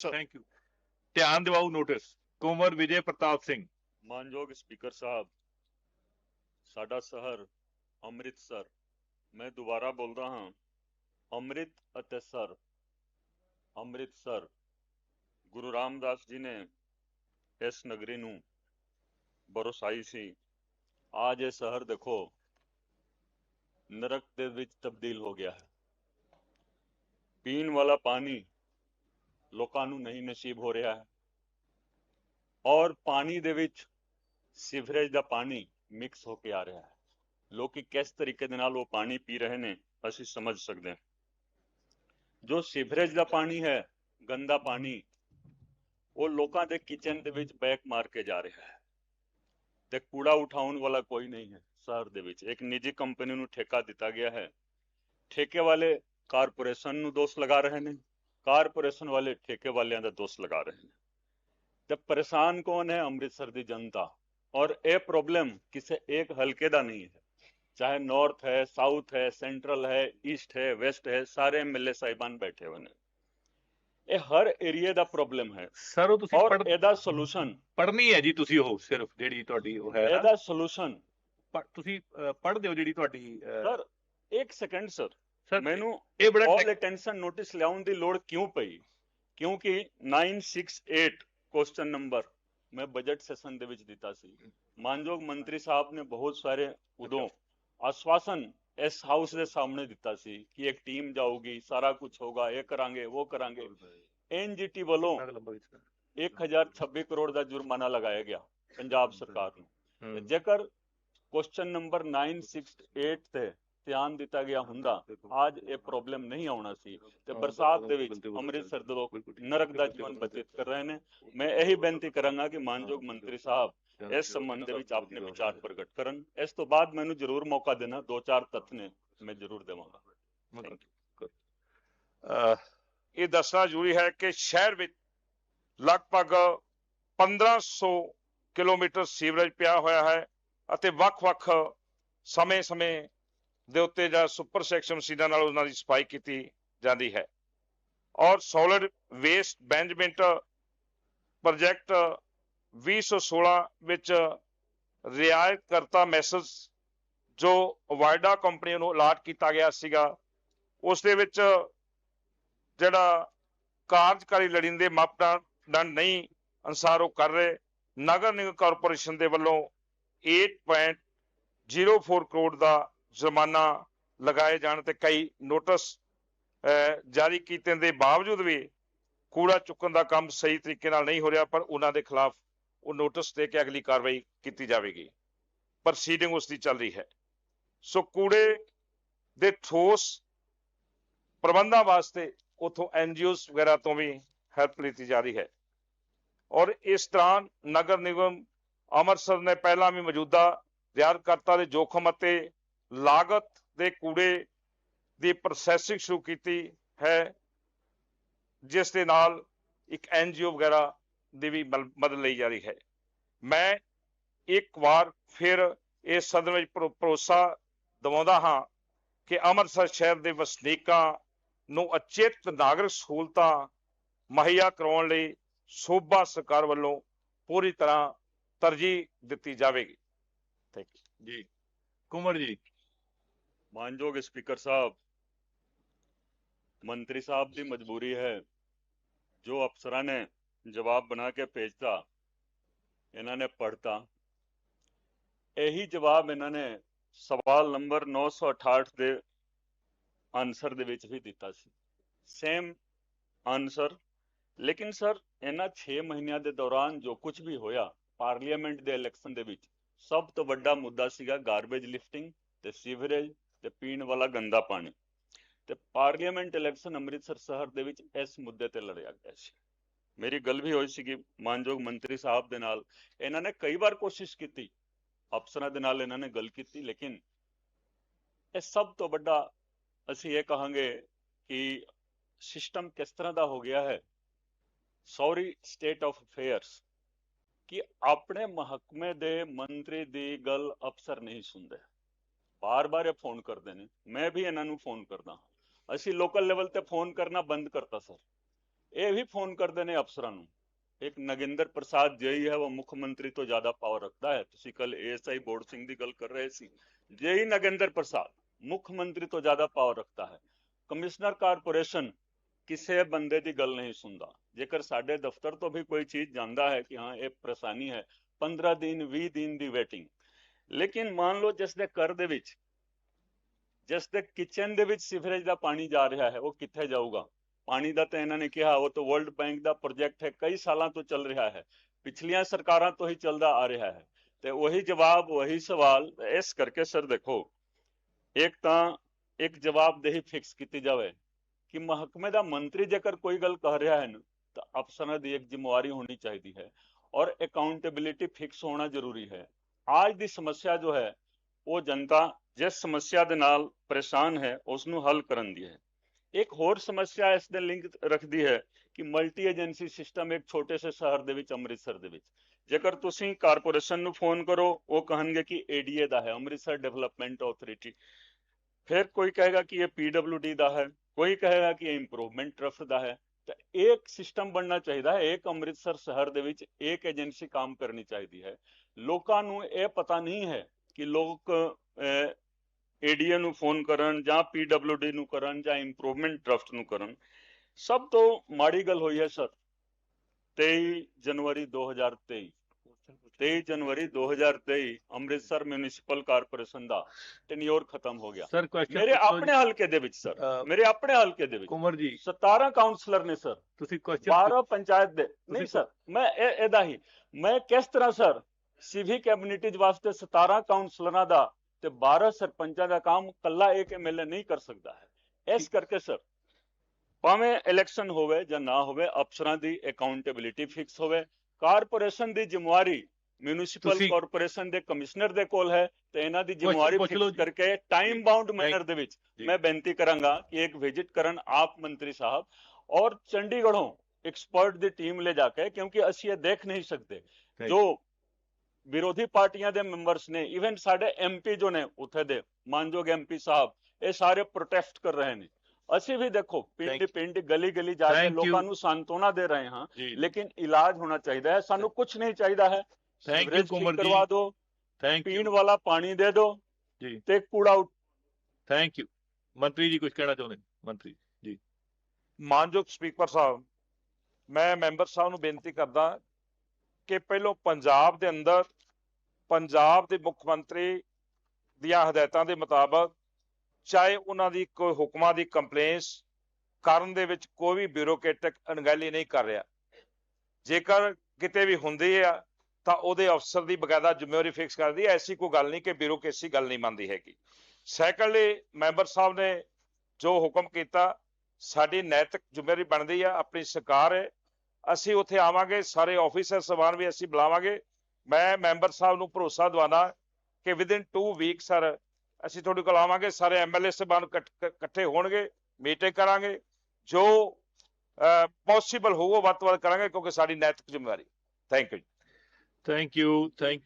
Thank you ਧਿਆਨ ਦਿਵਾਓ notice Kunwar Vijay Pratap Singh ਮਾਨਯੋਗ ਸਪੀਕਰ ਸਾਹਿਬ ਸਾਡਾ ਸ਼ਹਿਰ ਅੰਮ੍ਰਿਤਸਰ ਮੈਂ ਦੁਬਾਰਾ ਬੋਲਦਾ ਹਾਂ ਅੰਮ੍ਰਿਤ ਅਤੇ ਸਰ ਅੰਮ੍ਰਿਤਸਰ ਗੁਰੂ ਰਾਮਦਾਸ ਜੀ ਨੇ ਇਸ ਨਗਰੀ ਨੂੰ ਬਰਸਾਈ ਸੀ ਅੱਜ ਇਹ ਸ਼ਹਿਰ ਦੇਖੋ ਨਰਕ ਦੇ ਵਿੱਚ ਤਬਦੀਲ ਹੋ ਗਿਆ ਹੈ ਪੀਣ ਵਾਲਾ ਪਾਣੀ ਲੋਕਾਂ ਨੂੰ ਨਹੀਂ ਨਸੀਬ ਹੋ ਰਿਹਾ ਹੈ। ਔਰ ਪਾਣੀ ਦੇ ਵਿੱਚ ਸੀਵਰੇਜ ਦਾ ਪਾਣੀ ਮਿਕਸ ਹੋ ਕੇ ਆ ਰਿਹਾ ਹੈ। ਲੋਕੀ ਕਿਸ ਤਰੀਕੇ ਦੇ ਨਾਲ ਉਹ ਪਾਣੀ ਪੀ ਰਹੇ ਨੇ, ਅਸੀਂ ਸਮਝ ਸਕਦੇ ਹਾਂ। ਜੋ ਸੀਵਰੇਜ ਦਾ ਪਾਣੀ ਹੈ, ਗੰਦਾ ਪਾਣੀ, ਉਹ ਲੋਕਾਂ ਦੇ ਕਿਚਨ ਦੇ ਵਿੱਚ ਬੈਕ ਮਾਰ ਕੇ ਜਾ ਰਿਹਾ ਹੈ। ਤੇ ਕੂੜਾ ਉਠਾਉਣ ਵਾਲਾ ਕੋਈ ਨਹੀਂ ਹੈ ਸ਼ਹਿਰ ਦੇ ਵਿੱਚ। ਇੱਕ ਨਿੱਜੀ ਕੰਪਨੀ ਨੂੰ ਠੇਕਾ ਦਿੱਤਾ ਗਿਆ ਹੈ। ਠੇਕੇ ਵਾਲੇ ਕਾਰਪੋਰੇਸ਼ਨ ਨੂੰ ਦੋਸ਼ ਲਗਾ ਰਹੇ ਨੇ। ਕਾਰਪੋਰੇਸ਼ਨ ਵਾਲੇ ਠੇਕੇ ਵਾਲਿਆਂ ਦਾ ਦੋਸ਼ ਲਗਾ ਰਹੇ ਨੇ। ਤੇ ਪਰੇਸ਼ਾਨ ਕੌਣ ਹੈ? ਅੰਮ੍ਰਿਤਸਰ ਦੀ ਜਨਤਾ। ਔਰ ਇਹ ਪ੍ਰੋਬਲਮ ਕਿਸੇ ਇੱਕ ਹਲਕੇ ਦਾ ਨਹੀਂ ਹੈ। ਚਾਹੇ ਨਾਰਥ ਹੈ ਸਾਊਥ ਹੈ ਸੈਂਟਰਲ ਹੈ ਈਸਟ ਹੈ ਵੈਸਟ ਹੈ ਸਾਰੇ ਐਮਐਲਏ ਸਾਹਿਬਾਨ ਬੈਠੇ ਹੋਏ ਨੇ। ਇਹ ਹਰ ਏਰੀਆ ਦਾ ਪ੍ਰੋਬਲਮ ਹੈ। ਸਰ ਉਹ ਤੁਸੀਂ ਔਰ ਪੜ੍ਹ- ਇਹਦਾ ਸੋਲੂਸ਼ਨ ਪੜ੍ਹਨੀ ਹੈ ਜੀ ਤੁਸੀਂ ਉਹ ਸਿਰਫ ਜਿਹੜੀ ਤੁਹਾਡੀ ਉਹ ਹੈ। ਇਹਦਾ ਸੋਲੂਸ਼ਨ ਤੁਸੀਂ ਪੜ੍ਹ ਦਿਓ ਜਿਹੜੀ ਤੁਹਾਡੀ ਸਰ ਇੱਕ ਸੈਕਿੰਡ ਸਰ ਸਰ ਮੈਨੂੰ ਇਹ ਬੜਾ ਆਲ ਅਟੈਂਸ਼ਨ ਨੋਟਿਸ ਲਿਆਉਣ ਦੀ ਲੋੜ ਕਿਉਂ ਪਈ? ਕਿਉਂਕਿ 968 ਕੁਐਸਚਨ ਨੰਬਰ ਮੈਂ ਬਜਟ ਸੈਸ਼ਨ ਦੇ ਵਿੱਚ ਦਿੱਤਾ ਸੀ। ਮਾਨਯੋਗ ਮੰਤਰੀ ਸਾਹਿਬ ਨੇ ਬਹੁਤ ਸਾਰੇ ਉਦੋਂ ਆਸ਼ਵਾਸਨ ਇਸ ਹਾਊਸ ਦੇ ਸਾਹਮਣੇ ਦਿੱਤਾ ਸੀ ਕਿ ਇੱਕ ਟੀਮ ਜਾਊਗੀ ਸਾਰਾ ਕੁਝ ਹੋਗਾ ਇਹ ਕਰਾਂਗੇ ਉਹ ਕਰਾਂਗੇ। ਐਨਜੀਟੀ ਵੱਲੋਂ 1026 ਕਰੋੜ ਦਾ ਜੁਰਮਾਨਾ ਲਗਾਇਆ ਗਿਆ ਪੰਜਾਬ ਸਰਕਾਰ ਨੂੰ। ਜੇਕਰ ਕੁਐਸਚਨ ਨੰਬਰ 968 ਤੇ ਧਿਆਨ ਦਿੱਤਾ ਗਿਆ ਹੁੰਦਾ ਅੱਜ ਇਹ ਪ੍ਰੋਬਲਮ ਨਹੀਂ ਆਉਣਾ ਸੀ। ਤੇ ਬਰਸਾਤ ਦੇ ਵਿੱਚ ਅੰਮ੍ਰਿਤਸਰ ਦੇ ਲੋਕ ਨਰਕ ਦਾ ਜੀਵਨ ਬਤੀਤ ਕਰ ਰਹੇ ਨੇ। ਮੈਂ ਇਹੀ ਬੇਨਤੀ ਕਰਾਂਗਾ ਕਿ ਮਾਨਯੋਗ ਮੰਤਰੀ ਸਾਹਿਬ ਇਸ ਸੰਬੰਧ ਦੇ ਵਿੱਚ ਆਪਣੇ ਵਿਚਾਰ ਪ੍ਰਗਟ ਕਰਨ। ਇਸ ਤੋਂ ਬਾਅਦ ਮੈਨੂੰ ਜ਼ਰੂਰ ਮੌਕਾ ਦੇਣਾ ਦੋ ਚਾਰ ਤੱਥ ਨੇ ਮੈਂ ਜ਼ਰੂਰ ਦੇਵਾਂਗਾ। ਇਹ ਦੱਸਣਾ ਜ਼ਰੂਰੀ ਹੈ ਕਿ ਸ਼ਹਿਰ ਵਿੱਚ ਲਗਭਗ 1500 ਕਿਲੋਮੀਟਰ ਸੀਵਰੇਜ ਪਿਆ ਹੋਇਆ ਹੈ ਅਤੇ ਵੱਖ-ਵੱਖ ਸਮੇਂ-ਸਮੇਂ ਦੇ ਉੱਤੇ ਜਾਂ ਸੁਪਰ ਸੈਕਸ਼ਨ ਮਸ਼ੀਨਾਂ ਨਾਲ ਉਹਨਾਂ ਦੀ ਸਫ਼ਾਈ ਕੀਤੀ ਜਾਂਦੀ ਹੈ। ਔਰ ਸੋਲਿਡ ਵੇਸਟ ਮੈਨੇਜਮੈਂਟ ਪ੍ਰੋਜੈਕਟ 2016 ਵਿੱਚ ਰਿਆਇਤ ਕਰਤਾ ਮੈਸੇਜ ਜੋ ਵਾਇਡਾ ਕੰਪਨੀ ਨੂੰ ਅਲਾਟ ਕੀਤਾ ਗਿਆ ਸੀਗਾ, ਉਸ ਦੇ ਵਿੱਚ ਜਿਹੜਾ ਕਾਰਜਕਾਰੀ ਲੜਿੰਦੇ ਮਾਪਦੰਡ ਨਹੀਂ ਅਨਸਾਰ ਉਹ ਕਰ ਰਹੇ, ਨਗਰ ਨਿਗਮ ਕਾਰਪੋਰੇਸ਼ਨ ਦੇ ਵੱਲੋਂ 8.04 ਕਰੋੜ ਦਾ ਜੁਰਮਾਨਾ ਲਗਾਏ ਜਾਣ ਤੇ ਕਈ ਨੋਟਿਸ ਜਾਰੀ ਕੀਤੇ ਦੇ ਬਾਵਜੂਦ ਵੀ ਕੂੜਾ ਚੁੱਕਣ ਦਾ ਕੰਮ ਸਹੀ ਤਰੀਕੇ ਨਾਲ ਨਹੀਂ ਹੋ ਰਿਹਾ, ਪਰ ਉਹਨਾਂ ਦੇ ਖਿਲਾਫ ਉਹ ਨੋਟਿਸ ਦੇ ਕੇ ਅਗਲੀ ਕਾਰਵਾਈ ਕੀਤੀ ਜਾਵੇਗੀ। ਪ੍ਰੋਸੀਡਿੰਗ ਉਸ ਦੀ ਚੱਲ ਰਹੀ ਹੈ। ਸੋ ਕੂੜੇ ਦੇ ਠੋਸ ਪ੍ਰਬੰਧਾਂ ਵਾਸਤੇ ਉਥੋਂ ਐਨਜੀਓਸ ਵਗੈਰਾ ਤੋਂ ਵੀ ਹੈਲਪ ਲਿੱਤੀ ਜਾ ਰਹੀ ਹੈ। ਔਰ ਇਸ ਦੌਰਾਨ ਨਗਰ ਨਿਗਮ ਅੰਮ੍ਰਿਤਸਰ ਨੇ ਪਹਿਲਾਂ ਵੀ ਮੌਜੂਦਾ ਰਿਆਦਕਰਤਾ ਦੇ ਜੋਖਮ ਅਤੇ ਲਾਗਤ ਦੇ ਕੂੜੇ ਦੀ ਪ੍ਰੋਸੈਸਿੰਗ ਸ਼ੁਰੂ ਕੀਤੀ ਹੈ, ਜਿਸ ਦੇ ਨਾਲ ਇੱਕ ਐਨਜੀਓ ਵਗੈਰਾ ਦੀ ਵੀ ਮਲ- ਮਦਦ ਲਈ ਜਾ ਰਹੀ ਹੈ। ਮੈਂ ਇੱਕ ਵਾਰ ਫਿਰ ਇਸ ਸਦਨ ਵਿੱਚ ਭਰੋਸਾ ਦਿਵਾਉਂਦਾ ਹਾਂ ਕਿ ਅੰਮ੍ਰਿਤਸਰ ਸ਼ਹਿਰ ਦੇ ਵਸਨੀਕਾਂ ਨੂੰ ਅਚੇਤ ਨਾਗਰਿਕ ਸਹੂਲਤਾਂ ਮੁਹੱਈਆ ਕਰਾਉਣ ਲਈ ਸੂਬਾ ਸਰਕਾਰ ਵੱਲੋਂ ਪੂਰੀ ਤਰ੍ਹਾਂ ਤਰਜੀਹ ਦਿੱਤੀ ਜਾਵੇਗੀ। ਥੈਂਕ ਯੂ ਜੀ। ਕੁੰਵਰ ਜੀ ਮਾਨਯੋਗ ਸਪੀਕਰ ਸਾਹਿਬ, ਮੰਤਰੀ ਸਾਹਿਬ ਦੀ ਮਜਬੂਰੀ ਹੈ। ਜੋ ਅਫਸਰਾਂ ਨੇ ਜਵਾਬ ਬਣਾ ਕੇ ਭੇਜਤਾ, ਇਹਨਾਂ ਨੇ ਪੜਤਾ ਇਹੀ ਜਵਾਬ ਇਹਨਾਂ ਨੇ ਸਵਾਲ ਨੰਬਰ 968 ਦੇ ਆਨਸਰ ਦੇ ਵਿੱਚ ਵੀ ਦਿੱਤਾ ਸੀ। ਸੇਮ ਆਨਸਰ ਲੇਕਿਨ ਸਰ, ਇਹਨਾਂ 6 ਮਹੀਨਿਆਂ ਦੇ ਦੌਰਾਨ ਜੋ ਕੁਝ ਵੀ ਹੋਇਆ, ਪਾਰਲੀਮੈਂਟ ਦੇ ਇਲੈਕਸ਼ਨ ਦੇ ਵਿੱਚ ਸਭ ਤੋਂ ਵੱਡਾ ਮੁੱਦਾ ਸੀਗਾ ਗਾਰਬੇਜ ਲਿਫਟਿੰਗ ਤੇ ਸੀਵਰੇਜ। ਤੇ ਪੀਣ ਵਾਲਾ ਗੰਦਾ ਪਾਣੀ। ਤੇ ਪਾਰਲੀਮੈਂਟ ਇਲੈਕਸ਼ਨ ਅੰਮ੍ਰਿਤਸਰ ਸ਼ਹਿਰ ਦੇ ਵਿੱਚ ਇਸ ਮੁੱਦੇ ਤੇ ਲੜਿਆ ਗਿਆ ਸੀ। ਮੇਰੀ ਗੱਲ ਵੀ ਹੋਈ ਸੀਗੀ, ਮਾਨਯੋਗ ਮੰਤਰੀ ਸਾਹਿਬ ਦੇ ਨਾਲ। ਇਹਨਾਂ ਨੇ ਕਈ ਵਾਰ ਕੋਸ਼ਿਸ਼ ਕੀਤੀ, ਅਫਸਰਾਂ ਦੇ ਨਾਲ ਇਹਨਾਂ ਨੇ ਗੱਲ ਕੀਤੀ, ਲੇਕਿਨ ਇਹ ਸਭ ਤੋਂ ਵੱਡਾ ਅਸੀਂ ਇਹ ਕਹਾਂਗੇ ਕਿ ਸਿਸਟਮ ਕਿਸ ਤਰ੍ਹਾਂ ਦਾ ਹੋ ਗਿਆ ਹੈ। ਸੌਰੀ ਸਟੇਟ ਆਫ ਅਫੇਅਰਸ ਕਿ ਆਪਣੇ ਮਹਕਮੇ ਦੇ ਮੰਤਰੀ ਦੀ ਗੱਲ ਅਫਸਰ ਨਹੀਂ ਸੁਣਦੇ। ਬਾਰ-ਬਾਰ ਇਹ ਫੋਨ ਕਰਦੇ ਨੇ, ਮੈਂ ਵੀ ਇਹਨਾਂ ਨੂੰ ਫੋਨ ਕਰਦਾ ਹਾਂ। ਅਸੀਂ ਲੋਕਲ ਲੈਵਲ ਤੇ ਫੋਨ ਕਰਨਾ ਬੰਦ ਕਰਤਾ, ਸਰ। ਇਹ ਵੀ ਫੋਨ ਕਰਦੇ ਨੇ ਅਫਸਰਾਂ ਨੂੰ। ਇੱਕ ਨਗਿੰਦਰ ਪ੍ਰਸਾਦ ਜੇਈ ਹੈ ਉਹ ਮੁੱਖ ਮੰਤਰੀ ਤੋਂ ਜ਼ਿਆਦਾ ਪਾਵਰ ਰੱਖਦਾ ਹੈ। ਤੁਸੀਂ ਕੱਲ ਏਐਸਆਈ ਬੋਰਡ ਸਿੰਘ ਦੀ ਗੱਲ ਕਰ ਰਹੇ ਸੀ। ਜੇਈ ਨਗਿੰਦਰ ਪ੍ਰਸਾਦ, ਮੁੱਖ ਮੰਤਰੀ ਤੋਂ ਜ਼ਿਆਦਾ ਪਾਵਰ ਰੱਖਦਾ ਹੈ। ਕਮਿਸ਼ਨਰ ਕਾਰਪੋਰੇਸ਼ਨ ਕਿਸੇ ਬੰਦੇ ਦੀ ਗੱਲ ਨਹੀਂ ਸੁਣਦਾ। ਜੇਕਰ ਸਾਡੇ ਦਫ਼ਤਰ ਤੋਂ ਵੀ ਕੋਈ ਚੀਜ਼ ਜਾਂਦਾ ਹੈ ਕਿ ਹਾਂ, ਇਹ ਪਰੇਸ਼ਾਨੀ ਹੈ 15 ਦਿਨ 20 ਦਿਨ ਦੀ ਵੇਟਿੰਗ ਲੇਕਿਨ ਮੰਨ ਲਓ ਜਿਸ ਦੇ ਘਰ ਦੇ ਵਿੱਚ, ਜਿਸ ਦੇ ਕਿਚਨ ਦੇ ਵਿੱਚ ਸੀਵਰੇਜ ਦਾ ਪਾਣੀ ਜਾ ਰਿਹਾ ਹੈ, ਉਹ ਕਿੱਥੇ ਜਾਊਗਾ? ਪਾਣੀ ਦਾ ਤਾਂ ਇਹਨਾਂ ਨੇ ਕਿਹਾ, ਉਹ ਤਾਂ ਵਰਲਡ ਬੈਂਕ ਦਾ ਪ੍ਰੋਜੈਕਟ ਹੈ, ਕਈ ਸਾਲਾਂ ਤੋਂ ਚੱਲ ਰਿਹਾ ਹੈ, ਪਿਛਲੀਆਂ ਸਰਕਾਰਾਂ ਤੋਂ ਹੀ ਚੱਲਦਾ ਆ ਰਿਹਾ ਹੈ। ਤੇ ਉਹੀ ਜਵਾਬ, ਉਹੀ ਸਵਾਲ, ਇਸ ਕਰਕੇ ਸਰ ਦੇਖੋ, ਇੱਕ ਤਾਂ ਇੱਕ ਜਵਾਬਦੇਹੀ ਫਿਕਸ ਕੀਤੀ ਜਾਵੇ ਕਿ ਮਹਿਕਮੇ ਦਾ ਮੰਤਰੀ ਜੇਕਰ ਕੋਈ ਗੱਲ ਕਹਿ ਰਿਹਾ ਹੈ ਨਾ, ਤਾਂ ਅਫਸਰਾਂ ਦੀ ਇੱਕ ਜ਼ਿੰਮੇਵਾਰੀ ਹੋਣੀ ਚਾਹੀਦੀ ਹੈ ਔਰ ਅਕਾਊਂਟੇਬਿਲਿਟੀ ਫਿਕਸ ਹੋਣਾ ਜ਼ਰੂਰੀ ਹੈ। ਅੱਜ ਦੀ ਸਮੱਸਿਆ ਜੋ ਹੈ, ਉਹ ਜਨਤਾ ਜਿਸ ਸਮੱਸਿਆ ਦੇ ਨਾਲ ਪਰੇਸ਼ਾਨ ਹੈ ਉਸ ਨੂੰ ਹੱਲ ਕਰਨ ਦੀ ਹੈ। ਇੱਕ ਹੋਰ ਸਮੱਸਿਆ ਇਸ ਦੇ ਲਿੰਕ ਰੱਖਦੀ ਹੈ ਕਿ ਮਲਟੀ ਏਜੰਸੀ ਸਿਸਟਮ ਇੱਕ ਛੋਟੇ ਸੇ ਸ਼ਹਿਰ ਦੇ ਵਿੱਚ, ਅੰਮ੍ਰਿਤਸਰ ਦੇ ਵਿੱਚ। ਜੇਕਰ ਤੁਸੀਂ ਕਾਰਪੋਰੇਸ਼ਨ ਨੂੰ ਫੋਨ ਕਰੋ, ਉਹ ਕਹਿਣਗੇ ਕਿ ਏਡੀਏ ਦਾ ਹੈ, ਅੰਮ੍ਰਿਤਸਰ ਡਿਵੈਲਪਮੈਂਟ ਅਥਾਰਟੀ ਫਿਰ ਕੋਈ ਕਹੇਗਾ ਕਿ ਇਹ ਪੀਡਬਲਯੂਡੀ ਦਾ ਹੈ, ਕੋਈ ਕਹੇਗਾ ਕਿ ਇਹ ਇੰਪਰੂਵਮੈਂਟ ਟਰਸਟ ਦਾ ਹੈ, ਤਾਂ ਇੱਕ ਸਿਸਟਮ ਬਣਨਾ ਚਾਹੀਦਾ ਹੈ, ਇੱਕ ਅੰਮ੍ਰਿਤਸਰ ਸ਼ਹਿਰ ਦੇ ਵਿੱਚ ਇੱਕ ਏਜੰਸੀ ਕੰਮ ਕਰਨੀ ਚਾਹੀਦੀ ਹੈ। ਲੋਕਾਂ ਨੂੰ ਇਹ ਪਤਾ ਨਹੀਂ ਹੈ ਕਿ ਲੋਕ ਏਡੀਏ ਨੂੰ ਫੋਨ ਕਰਨ ਜਾਂ ਪੀਡਬਲਯੂਡੀ ਨੂੰ ਕਰਨ ਜਾਂ ਇੰਪਰੂਵਮੈਂਟ ਟਰਸਟ ਨੂੰ ਕਰਨ। ਸਭ ਤੋਂ ਮਾੜੀ ਗੱਲ ਹੋਈ ਹੈ ਸਰ 23 ਜਨਵਰੀ 2023 23 ਜਨਵਰੀ 2023 ਅੰਮ੍ਰਿਤਸਰ ਮਿਊਨਿਸਪਲ ਕਾਰਪੋਰੇਸ਼ਨ ਦਾ ਟੈਨਿਓਰ ਖਤਮ ਹੋ ਗਿਆ। ਸਰ ਮੇਰੇ ਆਪਣੇ ਹਲਕੇ ਦੇ ਵਿੱਚ ਸਰ ਮੇਰੇ ਆਪਣੇ ਹਲਕੇ ਦੇ ਵਿੱਚ। ਕੁਮਰ ਜੀ। 17 ਕਾਉਂਸਲਰ ਨੇ ਸਰ। ਤੁਸੀਂ ਕੁਐਸਚਨ 12 ਪੰਚਾਇਤ ਦੇ। ਨਹੀਂ ਸਰ ਮੈਂ ਇਹ ਇਹਦਾ ਹੀ। ਮੈਂ ਕਿਸ ਤਰ੍ਹਾਂ ਸਰ ਸਿਵਿਕ ਕਮਿਊਨਿਟੀਜ਼ ਵਾਸਤੇ 17 ਕਾਉਂਸਲਰਾਂ ਦਾ ਤੇ 12 ਸਰਪੰਚਾਂ ਦਾ ਕੰਮ ਕੱਲਾ ਇੱਕ ਐਮਐਲਏ ਨਹੀਂ ਕਰ ਸਕਦਾ ਹੈ ਇਸ ਕਰਕੇ ਸਰ ਭਾਵੇਂ ਇਲੈਕਸ਼ਨ ਹੋਵੇ ਜਾਂ ਨਾ ਹੋਵੇ ਅਫਸਰਾਂ ਦੀ ਅਕਾਊਂਟੇਬਿਲਿਟੀ ਫਿਕਸ ਹੋਵੇ ਕਾਰਪੋਰੇਸ਼ਨ ਦੀ ਜ਼ਿੰਮੇਵਾਰੀ ਮਿਊਨਿਸਪਲ ਕਾਰਪੋਰੇਸ਼ਨ ਦੇ ਕਮਿਸ਼ਨਰ ਦੇ ਕੋਲ ਹੈ ਤੇ ਇਹਨਾਂ ਦੀ ਜ਼ਿੰਮੇਵਾਰੀ ਫਿਕਸ। ਕਰਕੇ ਟਾਈਮ ਬਾਉਂਡ ਮੈਨਰ ਦੇ ਵਿੱਚ। ਮੈਂ ਬੇਨਤੀ ਕਰਾਂਗਾ ਕਿ ਇੱਕ ਵਿਜ਼ਿਟ ਕਰਨ ਆਪ ਮੰਤਰੀ ਸਾਹਿਬ ਔਰ ਚੰਡੀਗੜ੍ਹੋਂ ਐਕਸਪਰਟ ਦੀ ਟੀਮ ਲੈ ਜਾ ਕੇ ਕਿਉਂਕਿ ਅਸੀਂ ਇਹ ਦੇਖ ਨਹੀਂ ਸਕਦੇ. ਜੋ ਵਿਰੋਧੀ ਪਾਰਟੀਆਂ ਦੇ ਮੈਂਬਰਸ ਨੇ ਇਵਨ ਸਾਡੇ ਐਮਪੀ ਜੋ ਨੇ ਉੱਥੇ ਦੇ ਮਾਨਯੋਗ ਐਮਪੀ ਸਾਹਿਬ ਇਹ ਸਾਰੇ ਪ੍ਰੋਟੈਸਟ ਕਰ ਰਹੇ ਨੇ। ਅਸੀਂ ਵੀ ਦੇਖੋ ਪਿੰਡ ਪਿੰਡ ਗਲੀ ਗਲੀ ਜਾ ਕੇ. ਲੋਕਾਂ ਨੂੰ ਸਾਂਤਵਨਾ ਦੇ ਰਹੇ ਹਾਂ ਜੀ ਲੇਕਿਨ ਇਲਾਜ ਹੋਣਾ ਚਾਹੀਦਾ ਹੈ ਸਾਨੂੰ ਕੁਝ ਨਹੀਂ ਚਾਹੀਦਾ ਹੈ। ਥੈਂਕ ਯੂ ਸੀਵਰੇਜ ਠੀਕ ਕੁਮਰ ਜੀ। ਕਰਵਾ ਦਿਓ ਥੈਂਕ ਪੀਣ ਵਾਲਾ ਪਾਣੀ ਦੇ ਦਿਓ ਜੀ। ਤੇ ਕੂੜਾ ਥੈਂਕ ਯੂ ਮੰਤਰੀ ਜੀ ਕੁਝ ਕਹਿਣਾ ਚਾਹੁੰਦੇ? ਨੇ? ਮੰਤਰੀ ਮਾਨਯੋਗ ਸਪੀਕਰ ਸਾਹਿਬ ਮੈਂ ਮੈਂਬਰ ਸਾਹਿਬ ਨੂੰ ਬੇਨਤੀ ਕਰਦਾ ਕਿ ਪਹਿਲੋਂ ਪੰਜਾਬ ਦੇ ਅੰਦਰ ਪੰਜਾਬ ਦੇ ਮੁੱਖ ਮੰਤਰੀ ਦੀਆਂ ਹਦਾਇਤਾਂ ਦੇ ਮੁਤਾਬਕ, ਚਾਹੇ ਉਹਨਾਂ ਦੀ ਕੋਈ ਹੁਕਮਾਂ ਦੀ ਕੰਪਲੇਂਸ ਕਰਨ ਦੇ ਵਿੱਚ ਕੋਈ ਵੀ ਬਿਊਰੋਕ੍ਰੈਟਿਕ ਅਣਗਹਿਲੀ ਨਹੀਂ ਕਰ ਰਿਹਾ। ਜੇਕਰ ਕਿਤੇ ਵੀ ਹੁੰਦੀ ਆ, ਤਾਂ ਉਹਦੇ ਅਫਸਰ ਦੀ ਬਕਾਇਦਾ ਜ਼ਿੰਮੇਵਾਰੀ ਫਿਕਸ ਕਰਦੀ ਹੈ ਐਸੀ ਕੋਈ ਗੱਲ ਨਹੀਂ ਕਿ ਬਿਊਰੋਕ੍ਰੇਸੀ ਗੱਲ ਨਹੀਂ ਮੰਨਦੀ ਹੈਗੀ। ਸੈਕੰਡਲੀ ਮੈਂਬਰ ਸਾਹਿਬ ਨੇ ਜੋ ਹੁਕਮ ਕੀਤਾ, ਸਾਡੀ ਨੈਤਿਕ ਜ਼ਿੰਮੇਵਾਰੀ ਬਣਦੀ ਆ, ਆਪਣੀ ਸਰਕਾਰ ਹੈ। ਅਸੀਂ ਉੱਥੇ ਆਵਾਂਗੇ, ਸਾਰੇ ਆਫੀਸਰ ਸਵਾਨ ਵੀ ਅਸੀਂ ਬੁਲਾਵਾਂਗੇ। ਮੈਂ ਮੈਂਬਰ ਸਾਹਿਬ ਨੂੰ ਭਰੋਸਾ ਦਿਵਾਨਾ ਕਿ ਵਿਦਿਨ 2 ਵੀਕ ਸਰ ਅਸੀਂ ਤੁਹਾਡੇ ਕੋਲ ਆਵਾਂਗੇ, ਸਾਰੇ ਐਮਐਲਏ ਸਵਾਨ ਇਕੱਠੇ ਹੋਣਗੇ ਮੀਟਿੰਗ ਕਰਾਂਗੇ, ਜੋ ਪੋਸੀਬਲ ਹੋਊਗਾ ਵੱਧ ਤੋਂ ਵੱਧ ਕਰਾਂਗੇ, ਕਿਉਂਕਿ ਸਾਡੀ ਨੈਤਿਕ ਜ਼ਿੰਮੇਵਾਰੀ thank you thank you thank